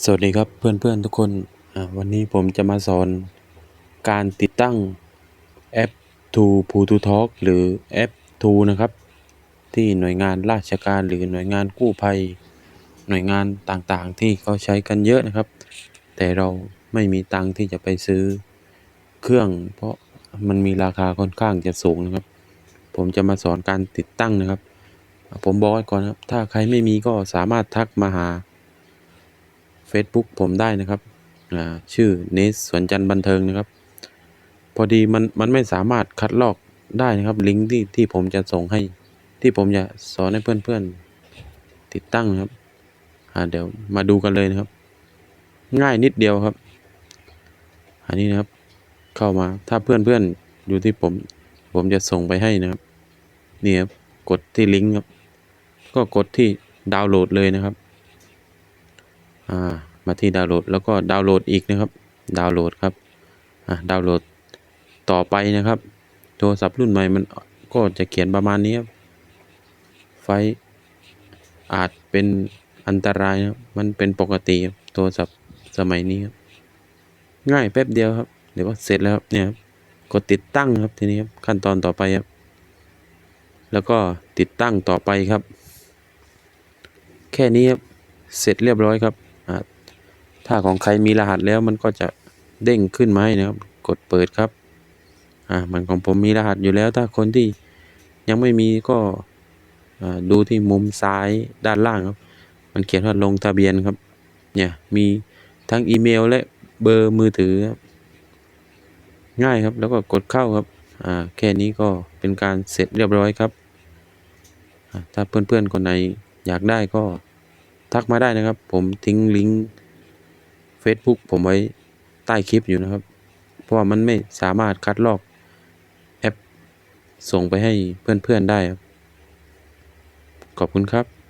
สวัสดีครับเพื่อนๆทุกคน วันนี้ผมจะมาสอนการติดตั้งแอป To p o o to Talk หรือแอป To นะครับ ที่หน่วยงานราชการหรือหน่วยงานกู้ภัย หน่วยงานต่างๆ ที่เขาใช้กันเยอะนะครับ แต่เราไม่มีตังที่จะไปซื้อเครื่อง เพราะมันมีราคาค่อนข้างจะสูงนะครับ ผมจะมาสอนการติดตั้งนะครับ ผมบอกไว้ก่อนครับ ถ้าใครไม่มีก็สามารถทักมาหา Facebook ผมได้นะครับชื่อเนสสวนจันทร์บันเทิงนะครับ พอดีมันมันไม่สามารถคัดลอกได้นะครับ ลิงก์ที่ที่ผมจะส่งให้ ที่ผมจะสอนให้เพื่อนๆติดตั้งนะครับอ่าเดี๋ยวมาดูกันเลยนะครับ ง่ายนิดเดียวครับ อันนี้นะครับ เข้ามาถ้าเพื่อนๆอยู่ที่ผม ผมจะส่งไปให้นะครับนี่ครับกดที่ลิงก์ครับ ก็กดที่ดาวน์โหลดเลยนะครับ อ่า มาที่ดาวน์โหลดแล้วก็ดาวน์โหลดอีกนะครับ ดาวน์โหลดครับอ่าดาวน์โหลดต่อไปนะครับ โทรศัพท์รุ่นใหม่มันก็จะเขียนประมาณนี้ครับ ไฟอาจเป็นอันตรายนะครับมันเป็นปกติครับโทรศัพท์สมัยนี้ครับง่ายแป๊บเดียวครับเดี๋ยวก็เสร็จแล้วครับเนี่ยครับกดติดตั้งครับทีนี้ครับขั้นตอนต่อไปครับ แล้วก็ติดตั้งต่อไปครับ แค่นี้ครับเสร็จเรียบร้อยครับอ่า ถ้าของใครมีรหัสแล้วมันก็จะเด้งขึ้นมาให้นะครับ กดเปิดครับ อ่า มันของผมมีรหัสอยู่แล้ว ถ้าคนที่ยังไม่มีก็อ่าดูที่มุมซ้ายด้านล่างครับ มันเขียนว่าลงทะเบียนครับ เนี่ย มีทั้งอีเมลและเบอร์มือถือครับ ง่ายครับ แล้วก็กดเข้าครับ อ่า แค่นี้ก็เป็นการเสร็จเรียบร้อยครับอ่าถ้าเพื่อนๆคนไหนอยากได้ก็ทักมาได้นะครับ ผมทิ้งลิงก์ Facebook ผมไว้ใต้คลิปอยู่นะครับ เพราะว่ามันไม่สามารถคัดลอกแอปส่งไปให้เพื่อนๆได้ครับ ขอบคุณครับ